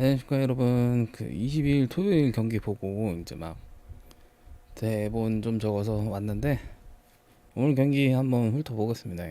안녕하십니까 여러분 그 22일 토요일 경기 보고 이제 막 대본 좀 적어서 왔는데 오늘 경기 한번 훑어보겠습니다.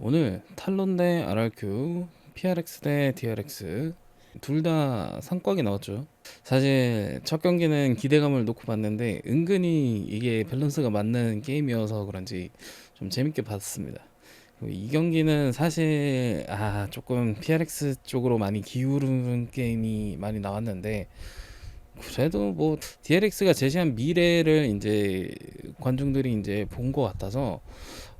오늘 탈론 대 RRQ PRX 대 DRX 둘 다 상꽉이 나왔죠. 사실 첫 경기는 기대감을 놓고 봤는데 은근히 이게 밸런스가 맞는 게임이어서 그런지 좀 재밌게 봤습니다 이 경기는 사실 아 조금 PRX 쪽으로 많이 기울은 게임이 많이 나왔는데 그래도 뭐 DRX가 제시한 미래를 이제 관중들이 이제 본 것 같아서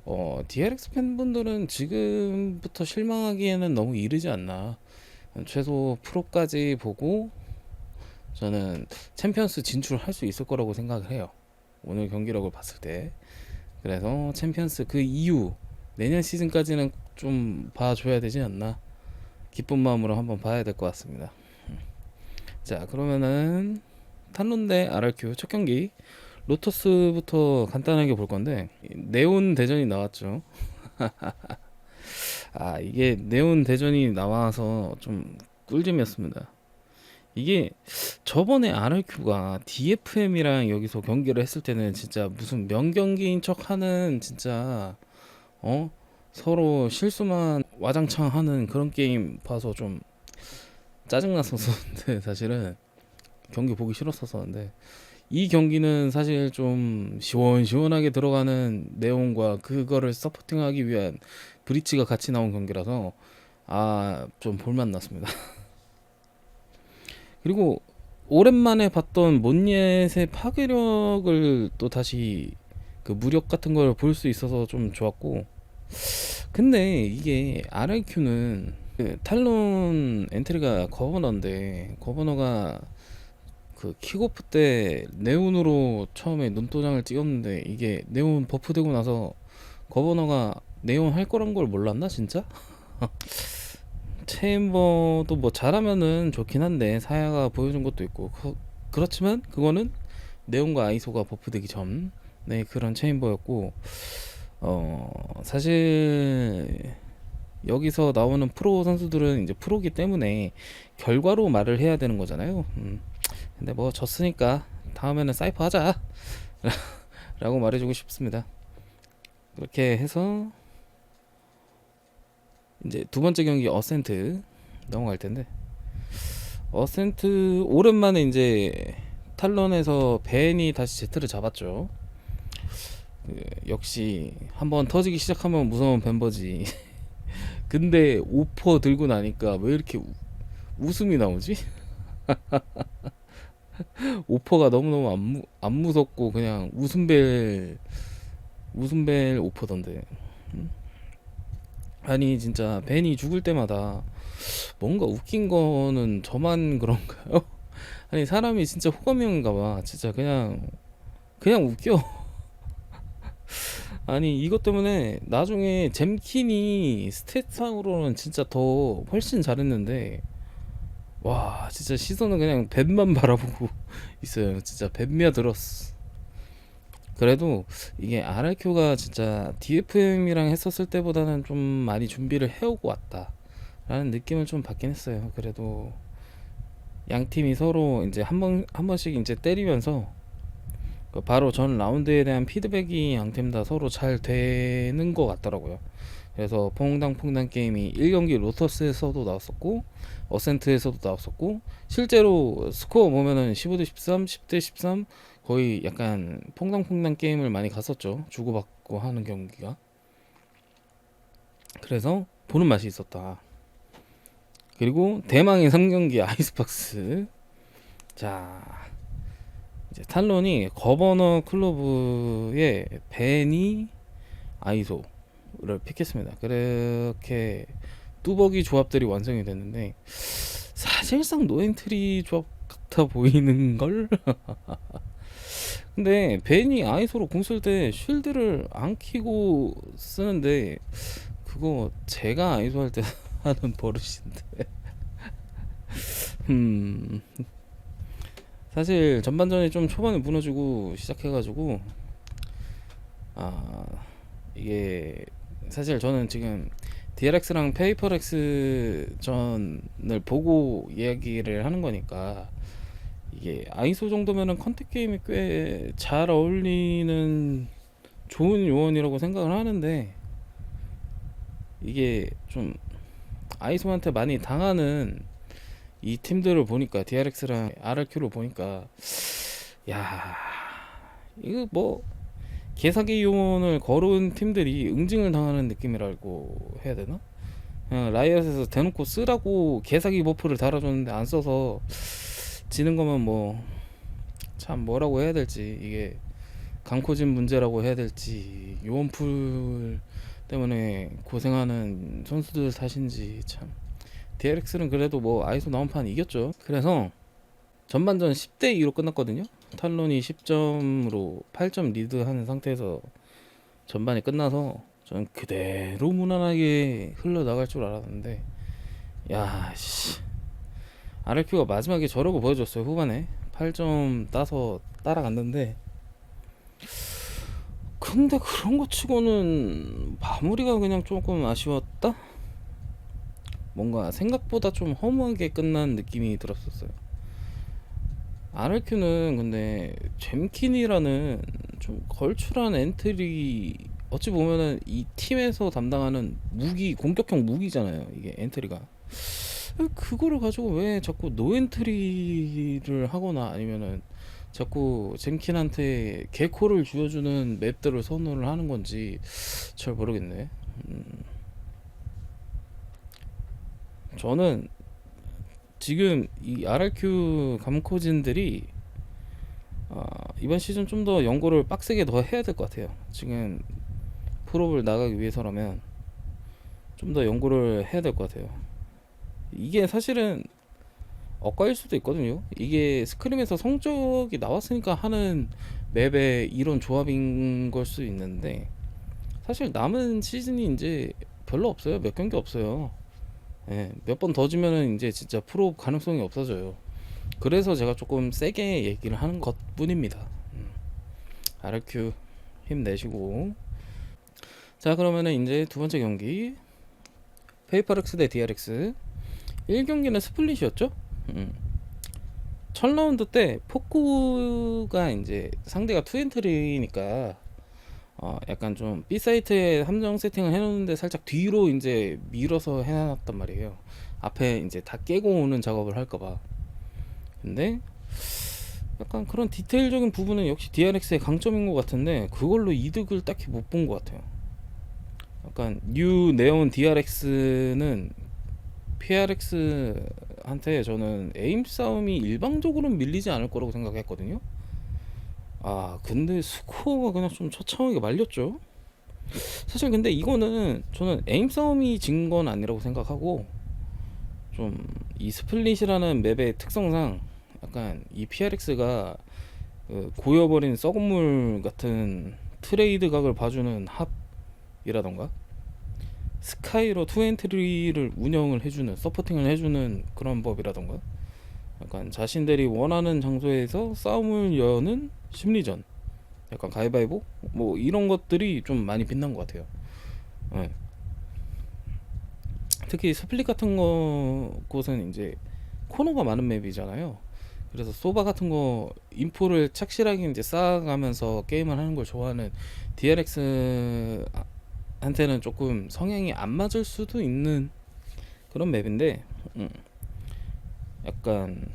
어 DRX 팬분들은 지금부터 실망하기에는 너무 이르지 않나. 최소 프로까지 보고 저는 챔피언스 진출할 수 있을 거라고 생각을 해요. 오늘 경기력을 봤을 때. 그래서 챔피언스 그 이후 내년 시즌까지는 좀 봐줘야 되지 않나 기쁜 마음으로 한번 봐야 될 것 같습니다. 음. 자 그러면은 탄론 대 RRQ 첫 경기 로터스부터 간단하게 볼 건데 네온 대전이 나왔죠. 아 이게 네온 대전이 나와서 좀 꿀잼이었습니다. 이게 저번에 RRQ가 DFM이랑 여기서 경기를 했을 때는 진짜 무슨 명경기인 척하는 진짜 어? 서로 실수만 와장창 하는 그런 게임 봐서 좀 짜증났었는데 사실은. 경기 보기 싫었었는데. 이 경기는 사실 좀 시원시원하게 들어가는 내용과 그거를 서포팅하기 위한 브릿지가 같이 나온 경기라서 아 좀 볼맛 났습니다. 그리고 오랜만에 봤던 몬예의 파괴력을 또 다시 그 무력 같은 걸 볼 수 있어서 좀 좋았고. 근데 이게 RIQ는 그 탈론 엔트리가 거버너인데 거버너가 그 킥오프 때 네온으로 처음에 눈도장을 찍었는데 이게 네온 버프되고 나서 거버너가 네온 할 거란 걸 몰랐나 진짜? 체인버도 뭐 잘하면은 좋긴 한데 사야가 보여준 것도 있고. 그, 그렇지만 그거는 네온과 아이소가 버프되기 전 네, 그런 체인버였고 어 사실 여기서 나오는 프로 선수들은 이제 프로기 때문에 결과로 말을 해야 되는 거잖아요. 음. 근데 뭐 졌으니까 다음에는 사이퍼 하자 라고 말해주고 싶습니다. 그렇게 해서 이제 두 번째 경기 어센트 넘어갈 텐데 어센트 오랜만에 이제 탈론에서 벤이 다시 제트를 잡았죠. 그 역시 한번 터지기 시작하면 무서운 벤버지. 근데 오퍼 들고 나니까 왜 이렇게 우, 웃음이 나오지? 오퍼가 너무너무 안, 무, 안 무섭고 그냥 웃음벨 웃음벨 오퍼던데. 음? 아니 진짜 벤이 죽을 때마다 뭔가 웃긴 거는 저만 그런가요? 아니 사람이 진짜 호감형인가 봐. 진짜 그냥 그냥 웃겨. 아니 이것 때문에 나중에 잼킨이 스탯상으로는 진짜 더 훨씬 잘했는데 와 진짜 시선은 그냥 뱀만 바라보고 있어요. 진짜 뱀미야 들었어. 그래도 이게 RRQ가 진짜 DFM이랑 했었을 때보다는 좀 많이 준비를 해오고 왔다 라는 느낌을 좀 받긴 했어요. 그래도 양 팀이 서로 이제 한 번 한 번씩 이제 때리면서 그 바로 전 라운드에 대한 피드백이 양팀 다 서로 잘 되는 것 같더라고요. 그래서 퐁당퐁당 게임이 1경기 로터스에서도 나왔었고 어센트에서도 나왔었고 실제로 스코어 보면은 15대 13, 10대 13 거의 약간 퐁당퐁당 게임을 많이 갔었죠. 주고받고 하는 경기가. 그래서 보는 맛이 있었다. 그리고 대망의 3경기 아이스박스. 자, 이제 탈론이 거버너 클로브의 베니 아이소를 픽했습니다. 그렇게 뚜벅이 조합들이 완성이 됐는데 사실상 노엔트리 조합 같아 보이는 걸. 근데 베니 아이소로 공 쓸 때 쉴드를 안 키고 쓰는데 그거 제가 아이소 할 때 하는 버릇인데. 음. 사실 전반전이 좀 초반에 무너지고 시작해가지고 아 이게 사실 저는 지금 DRX랑 페이퍼렉스 전을 보고 이야기를 하는 거니까 이게 아이소 정도면은 컨택 게임이 꽤 잘 어울리는 좋은 요원이라고 생각을 하는데 이게 좀 아이소한테 많이 당하는 이 팀들을 보니까 DRX랑 RRQ를 보니까 야 이거 뭐 개사기 요원을 거른 팀들이 응징을 당하는 느낌이라고 해야 되나? 그냥 라이엇에서 대놓고 쓰라고 개사기 버프를 달아줬는데 안 써서 지는 거면 뭐 참 뭐라고 해야 될지 이게 강코진 문제라고 해야 될지 요원풀 때문에 고생하는 선수들 탓인지 참 DRX는 그래도 뭐 아이소 나온 판 이겼죠. 그래서 전반전 10대 2로 끝났거든요. 탈론이 10점으로 8점 리드하는 상태에서 전반이 끝나서 저는 그대로 무난하게 흘러나갈 줄 알았는데 야 씨. RQ가 마지막에 저러고 보여줬어요 후반에 8점 따서 따라갔는데 근데 그런 거 치고는 마무리가 그냥 조금 아쉬웠다? 뭔가 생각보다 좀 허무하게 끝난 느낌이 들었었어요. RRQ는 근데 잼킨이라는 좀 걸출한 엔트리 어찌 보면은 이 팀에서 담당하는 무기 공격형 무기잖아요. 이게 엔트리가 그거를 가지고 왜 자꾸 노엔트리를 하거나 아니면은 자꾸 잼킨한테 개코를 쥐어주는 맵들을 선호를 하는 건지 잘 모르겠네. 음. 저는 지금 이 RRQ 감코진들이 어, 이번 시즌 좀 더 연구를 빡세게 더 해야 될 것 같아요. 지금 프로를 나가기 위해서라면 좀 더 연구를 해야 될 것 같아요. 이게 사실은 엇갈릴 수도 있거든요. 이게 스크림에서 성적이 나왔으니까 하는 맵의 이런 조합인 걸 수 있는데 사실 남은 시즌이 이제 별로 없어요. 몇 경기 없어요. 예, 몇 번더 지면은 이제 진짜 프로 가능성이 없어져요. 그래서 제가 조금 세게 얘기를 하는 것 뿐입니다. 음. RQ 힘내시고. 자, 그러면은 이제 두 번째 경기. 페이퍼렉스 대 DRX. 1경기는 스플릿이었죠? 음. 첫 라운드 때 포크가 이제 상대가 투엔트리니까 어 약간 좀 B 사이트에 함정 세팅을 해놓는데 살짝 뒤로 이제 밀어서 해놨단 말이에요. 앞에 이제 다 깨고 오는 작업을 할까봐. 근데 약간 그런 디테일적인 부분은 역시 DRX의 강점인 것 같은데 그걸로 이득을 딱히 못 본 것 같아요. 약간 뉴 네온 DRX는 PRX한테 저는 에임 싸움이 일방적으로 밀리지 않을 거라고 생각했거든요. 아 근데 스코어가 그냥 좀 처참하게 말렸죠. 사실 근데 이거는 저는 에임 싸움이 진 건 아니라고 생각하고 좀 이 스플릿이라는 맵의 특성상 약간 이 PRX가 그 고여버린 썩은 물 같은 트레이드 각을 봐주는 합이라던가 스카이로 투엔트리를 운영을 해주는 서포팅을 해주는 그런 법이라던가 약간 자신들이 원하는 장소에서 싸움을 여는 심리전 약간 가위바위보 뭐 이런 것들이 좀 많이 빛난 것 같아요 네. 특히 스플릿 같은 거 곳은 이제 코너가 많은 맵이잖아요 그래서 소바 같은 거 인포를 착실하게 이제 쌓아가면서 게임을 하는 걸 좋아하는 DRX 한테는 조금 성향이 안 맞을 수도 있는 그런 맵인데 음. 약간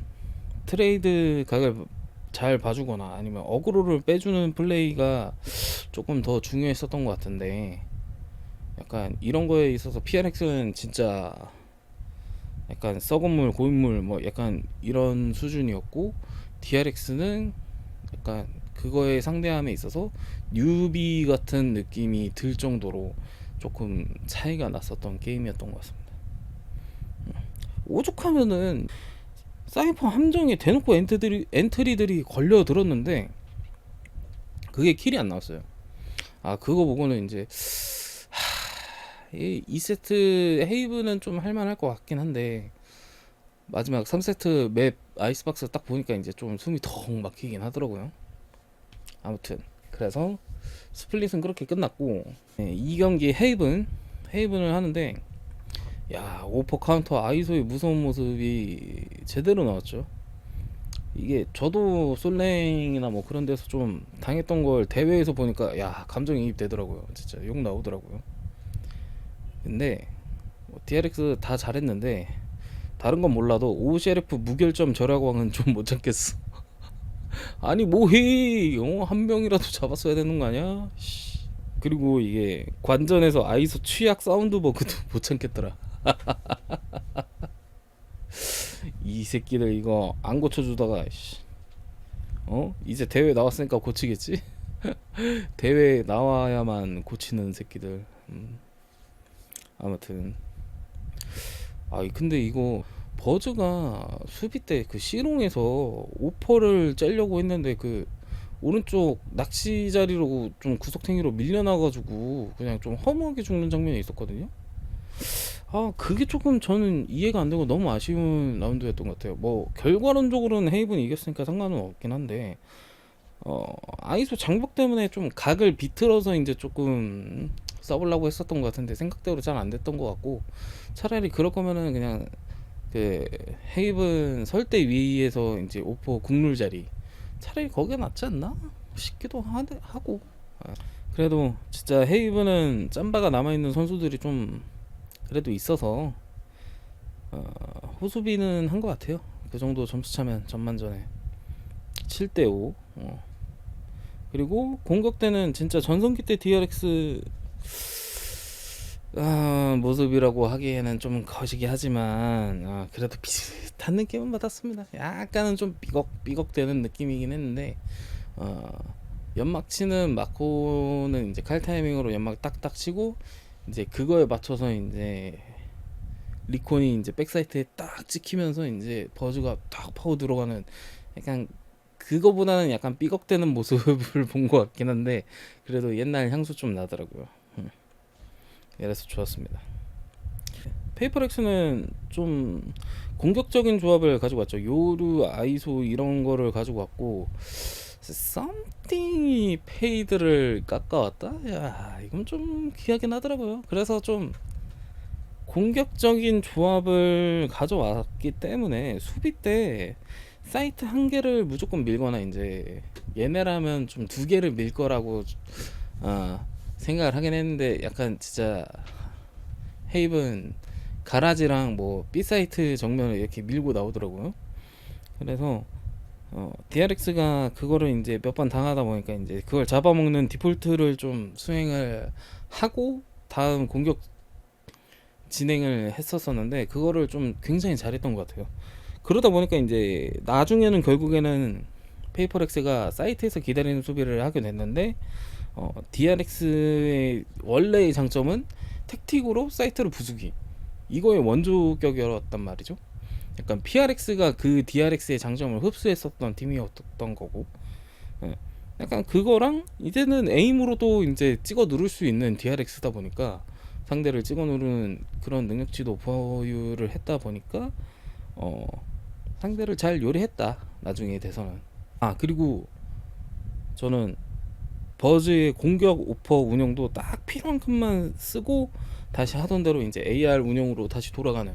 트레이드 각을 잘 봐주거나 아니면 어그로를 빼주는 플레이가 조금 더 중요했었던 것 같은데 약간 이런 거에 있어서 PRX는 진짜 약간 썩은 물 고인물 뭐 약간 이런 수준이었고 DRX는 약간 그거에 상대함에 있어서 뉴비 같은 느낌이 들 정도로 조금 차이가 났었던 게임이었던 것 같습니다. 음. 오죽하면은 사이퍼 함정에 대놓고 엔트들이, 엔트리들이 걸려 들었는데 그게 킬이 안 나왔어요. 아 그거 보고는 이제 하, 이 2세트 헤이브는 좀 할만할 것 같긴 한데 마지막 3세트 맵 아이스박스 딱 보니까 이제 좀 숨이 더 막히긴 하더라고요. 아무튼 그래서 스플릿은 그렇게 끝났고 네, 이 경기 헤이븐 헤이븐을 하는데 야 오퍼 카운터 아이소의 무서운 모습이 제대로 나왔죠. 이게 저도 솔랭이나 뭐 그런 데서 좀 당했던 걸 대회에서 보니까 야 감정이입 되더라고요. 진짜 욕 나오더라고요. 근데 뭐 DRX 다 잘했는데 다른 건 몰라도 오셰르프 무결점 절약왕은 좀못 참겠어. 아니 뭐해? 어? 한 명이라도 잡았어야 되는 거 아니야? 씨. 그리고 이게 관전에서 아이소 취약 사운드 버그도 못 참겠더라. 이 새끼들 이거 안 고쳐주다가 씨. 어 이제 대회 나왔으니까 고치겠지? 대회 나와야만 고치는 새끼들. 음. 아무튼 아 근데 이거 버즈가 수비 때 그 시롱에서 오퍼를 째려고 했는데 그 오른쪽 낚시 자리로 좀 구석탱이로 밀려나가지고 그냥 좀 허무하게 죽는 장면이 있었거든요. 아 그게 조금 저는 이해가 안 되고 너무 아쉬운 라운드였던 것 같아요. 뭐 결과론적으로는 헤이븐이 이겼으니까 상관은 없긴 한데 어 아이소 장벽 때문에 좀 각을 비틀어서 이제 조금 써보려고 했었던 것 같은데 생각대로 잘 안 됐던 것 같고 차라리 그럴 거면은 그냥 그 헤이븐 설대 위에서 이제 오퍼 국룰 자리 차라리 거기가 낫지 않나 싶기도 하, 하고 아, 그래도 진짜 헤이븐은 짬바가 남아있는 선수들이 좀 그래도 있어서 어, 호수비는 한 것 같아요 그 정도 점수 차면 전반전에 7대 5 어. 그리고 공격 때는 진짜 전성기 때 DRX 아, 모습이라고 하기에는 좀 거시기 하지만 아, 그래도 비슷한 느낌은 받았습니다. 약간은 좀 삐걱 삐걱대는 느낌이긴 했는데 어, 연막 치는 마코는 이제 칼 타이밍으로 연막 딱딱 치고 이제 그거에 맞춰서 이제 리콘이 이제 백사이트에 딱 찍히면서 이제 버즈가 딱 파고 들어가는 약간 그거보다는 약간 삐걱대는 모습을 본 것 같긴 한데 그래도 옛날 향수 좀 나더라고요. 음. 그래서 좋았습니다. 페이퍼렉스는 좀 공격적인 조합을 가지고 왔죠. 요루, 아이소 이런 거를 가지고 왔고 썸띵이 페이드를 깎아왔다? 야 이건 좀 귀하긴 하더라고요. 그래서 좀 공격적인 조합을 가져왔기 때문에 수비 때 사이트 한 개를 무조건 밀거나 이제 얘네라면 좀 두 개를 밀 거라고 어, 생각을 하긴 했는데 약간 진짜 헤이븐 가라지랑 뭐 B 사이트 정면을 이렇게 밀고 나오더라고요. 그래서 어, DRX가 그거를 이제 몇 번 당하다 보니까 이제 그걸 잡아먹는 디폴트를 좀 수행을 하고 다음 공격 진행을 했었었는데 그거를 좀 굉장히 잘했던 것 같아요. 그러다 보니까 이제 나중에는 결국에는 페이퍼렉스가 사이트에서 기다리는 수비를 하게 됐는데 어, DRX의 원래의 장점은 택틱으로 사이트를 부수기 이거의 원조격이었단 말이죠. 약간 PRX가 그 DRX의 장점을 흡수했었던 팀이었던 거고 예. 약간 그거랑 이제는 에임으로도 이제 찍어 누를 수 있는 DRX다 보니까 상대를 찍어 누르는 그런 능력치도 보유를 했다 보니까 어 상대를 잘 요리했다 나중에 돼서는 아 그리고 저는 버즈의 공격 오퍼 운영도 딱 필요한 큼만 쓰고 다시 하던 대로 이제 AR 운영으로 다시 돌아가는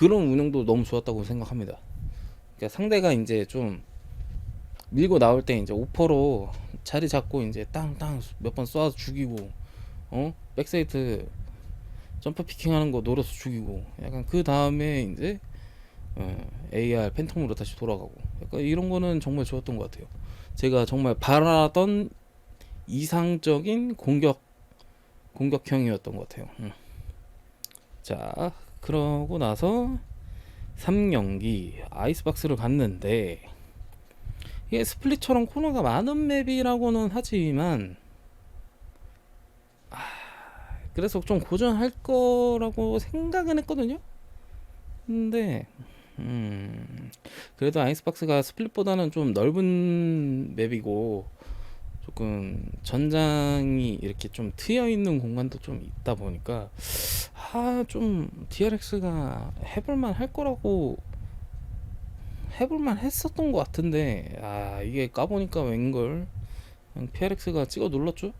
그런 운영도 너무 좋았다고 생각합니다. 그러니까 상대가 이제 좀 밀고 나올 때 이제 오퍼로 자리 잡고 이제 땅땅 몇 번 쏴서 죽이고 어 백사이트 점프 피킹하는 거 노려서 죽이고 약간 그 다음에 이제 어, AR 팬텀으로 다시 돌아가고 약간 이런 거는 정말 좋았던 것 같아요. 제가 정말 바라던 이상적인 공격 공격형이었던 것 같아요. 음. 자 그러고 나서 3경기 아이스박스를 갔는데 이게 스플릿처럼 코너가 많은 맵이라고는 하지만 아, 그래서 좀 고전할 거라고 생각은 했거든요. 근데 음, 그래도 아이스박스가 스플릿보다는 좀 넓은 맵이고 조금 전장이 이렇게 좀 트여 있는 공간도 좀 있다 보니까 아 좀 DRX가 해볼만 할 거라고 해볼만 했었던 것 같은데 아 이게 까보니까 웬걸? PRX가 찍어 눌렀죠?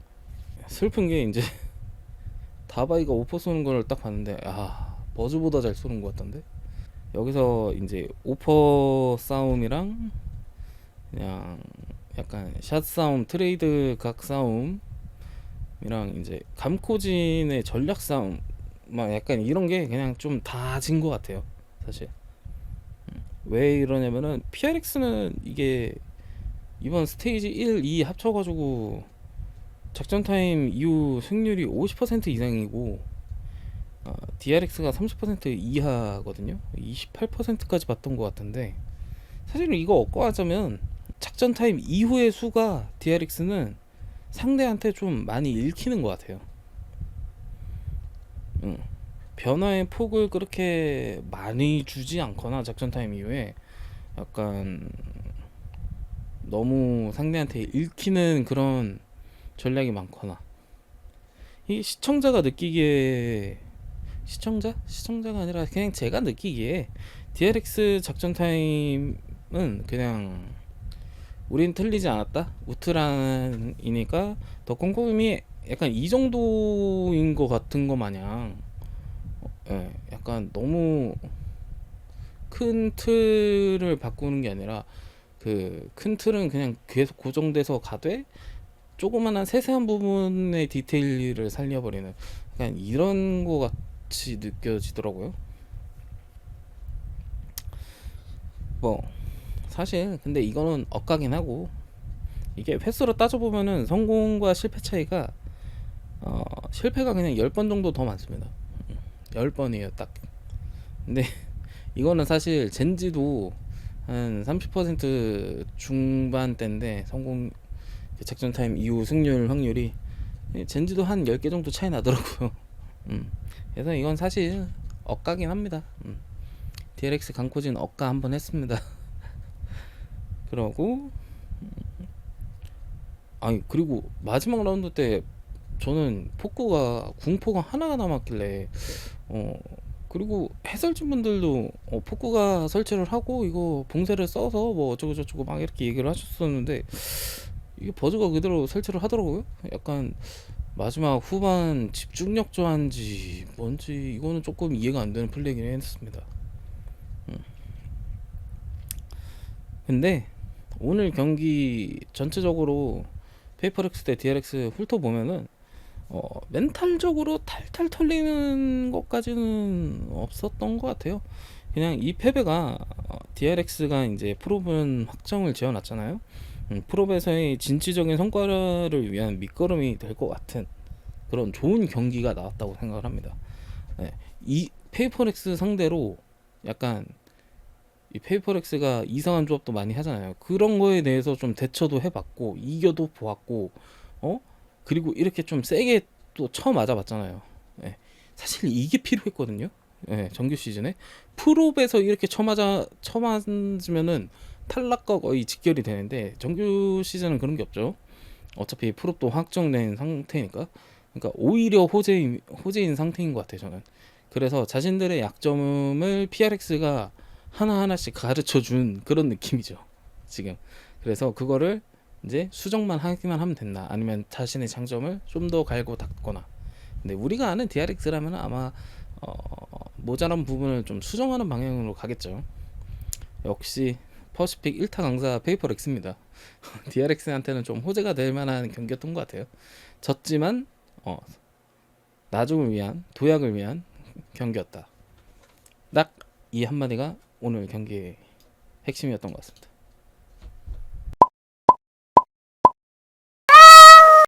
슬픈 게 이제 다바이가 오퍼 쏘는 걸 딱 봤는데 아 버즈보다 잘 쏘는 것 같던데? 여기서 이제 오퍼 싸움이랑 그냥 약간 샷 싸움 트레이드 각 싸움이랑 이제 감코진의 전략 싸움 막 약간 이런 게 그냥 좀 다 진 것 같아요 사실 음. 왜 이러냐면은 PRX는 이게 이번 스테이지 1, 2 합쳐가지고 작전 타임 이후 승률이 50% 이상이고 어, DRX가 30% 이하거든요. 28%까지 봤던 것 같은데 사실은 이거 얻고 하자면 작전 타임 이후의 수가 DRX는 상대한테 좀 많이 읽히는 것 같아요. 응. 변화의 폭을 그렇게 많이 주지 않거나 작전 타임 이후에 약간 너무 상대한테 읽히는 그런 전략이 많거나 이 시청자가 느끼기에 시청자? 시청자가 아니라 그냥 제가 느끼기에 DRX 작전 타임은 그냥 우린 틀리지 않았다 우트란이니까 더 꼼꼼히 약간 이 정도인 것 같은 거 마냥 어, 예, 약간 너무 큰 틀을 바꾸는 게 아니라 그 큰 틀은 그냥 계속 고정돼서 가되 조그만한 세세한 부분의 디테일을 살려버리는 약간 이런 거 같이 느껴지더라고요. 뭐 사실 근데 이거는 엇가긴 하고 이게 횟수로 따져보면은 성공과 실패 차이가 어, 실패가 그냥 10번 정도 더 많습니다. 10번이에요, 딱. 근데 이거는 사실 젠지도 한 30% 중반대인데 성공 그 작전 타임 이후 승률 확률이 젠지도 한 10개 정도 차이 나더라고요. 음. 그래서 이건 사실 엇가긴 합니다. 음. DLX 강코진 엇가 한번 했습니다. 그러고 음. 아니 그리고 마지막 라운드 때 저는 포크가 궁포가 하나가 남았길래 어 그리고 해설진 분들도 어, 포크가 설치를 하고 이거 봉쇄를 써서 뭐 어쩌고 저쩌고 막 이렇게 얘기를 하셨었는데 이게 버즈가 그대로 설치를 하더라고요. 약간 마지막 후반 집중력 저한지 뭔지 이거는 조금 이해가 안 되는 플레이긴 했습니다. 음. 근데 오늘 경기 전체적으로 페이퍼렉스 대 DRX 훑어보면은 어, 멘탈적으로 탈탈 털리는 것까지는 없었던 것 같아요. 그냥 이 패배가 어, DRX가 이제 프로분 확정을 지어놨잖아요. 음, 프로에서의 진취적인 성과를 위한 밑거름이 될 것 같은 그런 좋은 경기가 나왔다고 생각을 합니다. 네, 이 페이퍼렉스 상대로 약간 이 페이퍼렉스가 이상한 조합도 많이 하잖아요. 그런 거에 대해서 좀 대처도 해봤고 이겨도 보았고 어 그리고 이렇게 좀 세게 또 처음 맞아봤잖아요. 네, 사실 이게 필요했거든요. 네, 정규 시즌에 프로에서 이렇게 쳐맞아 쳐맞으면은 탈락과 거의 직결이 되는데 정규 시즌은 그런 게 없죠. 어차피 프롭도 확정된 상태니까. 그러니까 오히려 호재인 호재인 상태인 것 같아요. 저는. 그래서 자신들의 약점을 PRX가 하나 하나씩 가르쳐 준 그런 느낌이죠. 지금. 그래서 그거를 이제 수정만 하기만 하면 된다. 아니면 자신의 장점을 좀 더 갈고 닦거나. 근데 우리가 아는 DRX라면 아마 어, 모자란 부분을 좀 수정하는 방향으로 가겠죠. 역시 퍼시픽 1타 강사 페이퍼렉스입니다. DRX한테는 좀 호재가 될 만한 경기였던 것 같아요. 졌지만 어, 나중을 위한 도약을 위한 경기였다. 딱 이 한마디가 오늘 경기의 핵심이었던 것 같습니다.